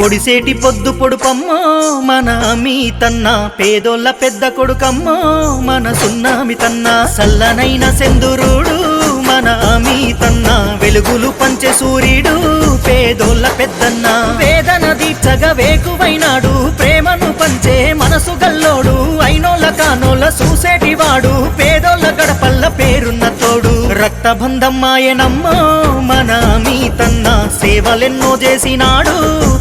పొడిసేటి పొద్దు పొడుపమ్మో మన మీ తన్న పేదోళ్ళ పెద్ద కొడుకమ్మో మన సున్నామి తన్న సల్లనైన సెందురుడు మన మీ తన్న వెలుగులు పంచె సూర్యుడు పేదోళ్ళ పెద్దన్న. వేదన దీక్షగా వేకువైనాడు ప్రేమను పంచే మనసు గల్లోడు అయినోళ్ళ కానోళ్ళ చూసేటివాడు రక్తబంధమ్మాయనమ్మో మన మీ తన్న సేవలెన్నో చేసినాడు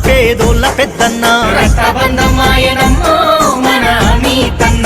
పేదోళ్ళ పెద్దన్న. రక్తబంధమ్మాయనమ్మో మన మీ తన్న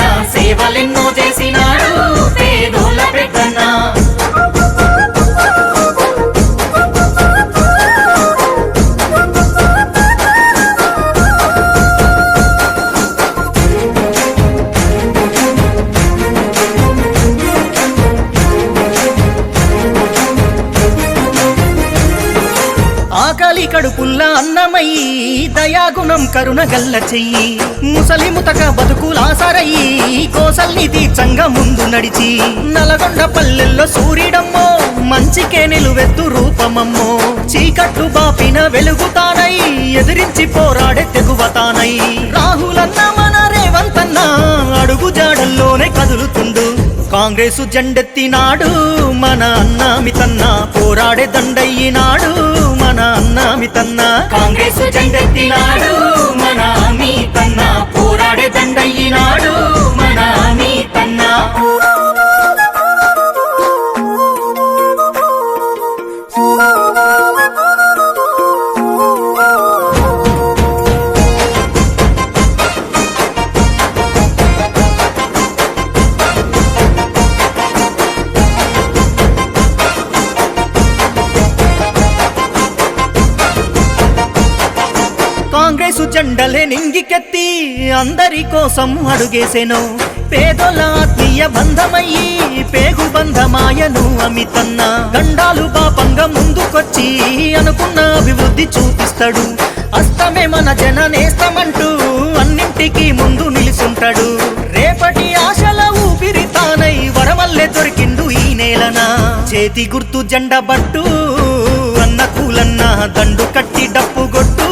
కడుపుల్ల అన్నమయ్యి దయాగుణం కరుణ గల్ల చెయ్యి. ముసలి ముతక బతుకులాసరయ్యి కోసల్ని తీర్చంగా ముందు నడిచి. నలగొండ పల్లెల్లో సూర్యుడమ్మో మంచికే నిలువెత్తు రూపమమ్మో. చీకట్లు బాపిన వెలుగుతానై ఎదిరించి పోరాడే తెగువతానై రాహులన్న మన రేవంతన్న అడుగు జాడల్లోనే కదులుతుండు. కాంగ్రెసు జెండెత్తినాడు మన అన్నామితన్న పోరాడే దండయ్యినాడు మన అన్నామితన్న కాంగ్రెసు జెండెత్తినాడు మన అమితన్న పోరాడే దండయ్యినాడు. పోలీసు జెండలే నింగికెత్తి అందరి కోసం అడుగేసెను. పేదోల ఆత్మీయ బంధమయ్యి పేగు బంధమాయను అమితన్న. గండాలు పాపంగా ముందుకొచ్చి అనుకున్న అభివృద్ధి చూపిస్తాడు. అస్తమే మన జన నేస్తమంటూ అన్నింటికి ముందు నిలుసుంటాడు. రేపటి ఆశల ఊపిరి తానై వరవల్లే దొరికిండు ఈ నేలన. చేతి గుర్తు జెండ బట్టు అన్న కూలన్న దండు కట్టి డప్పు కొట్టు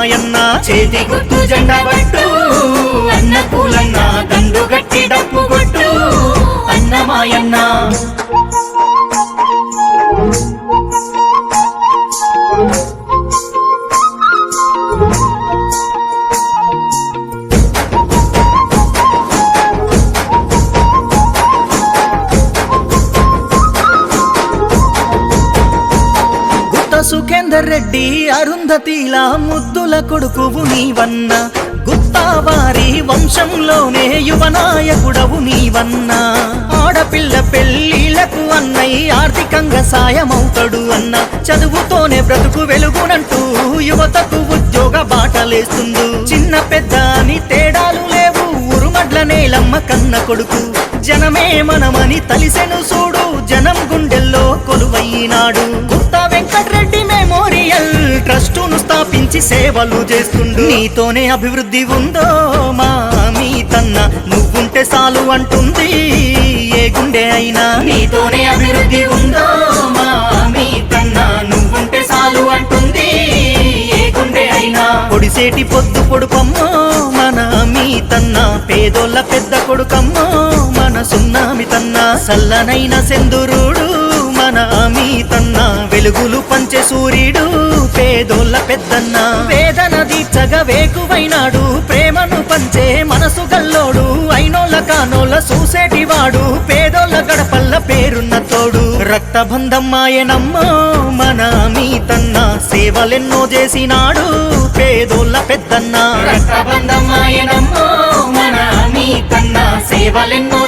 మాయన్న చేతి గుర్తు జెండా పట్టు అన్న కూలన్న దండు గట్టి డప్పు రెడ్డి అరుంధతిలా ముద్దుల కొడుకువు నీవన్న. గుత్తావారి వంశంలోనే యువనాయకుడవు నీవన్న. ఆడపిల్ల పెళ్ళిళ్ళకు అన్నయ్య ఆర్థికంగా సాయమవుతాడు అన్న. చదువుతోనే బ్రతుకు వెలుగునంటూ యువతకు ఉద్యోగ బాటలేస్తుంది చిన్న పెద్ద అని తేడాలు లేవు ఉరుమడ్ల నేలమ్మ కన్న కొడుకు. జనమే మనమని తలిసెను చూడు జనం గుండెల్లో కొలువయ్యినాడు. ట్రస్టును స్థాపించి సేవలు చేస్తుండు. నీతోనే అభివృద్ధి ఉందో మా మీ తన్న. నువ్వుంటే చాలు అంటుంది ఏ గుండె అయినా. నీతోనే అభివృద్ధి ఉందో మా మీ తన్న. నువ్వుంటే చాలు అంటుంది ఏ గుండె అయినా. పొడిసేటి పొద్దు పొడుపమ్మో మన మీ తన్న. పేదోళ్ళ పెద్ద కొడుకమ్మో మన సున్నామి తన్న. సల్లనైన సెందురుడు మన మీ తన్న వెలుగులు పంచె సూర్యుడు పేదోళ్ళ పెద్దన్న. వేదన దీక్షగా వేకువైనాడు ప్రేమను పంచే మనసు గల్లోడు. అయినోళ్ళ కానోళ్ళ చూసేటివాడు పేదోళ్ళ గడపల్ల పేరున్న తోడు. రక్తబంధమ్మాయనమ్మో మన మీ తన్న సేవలెన్నో చేసినాడు పేదోళ్ళ పెద్దన్న. రక్తబంధమ్మాయనమ్మో మన మీ తన్న సేవలెన్నో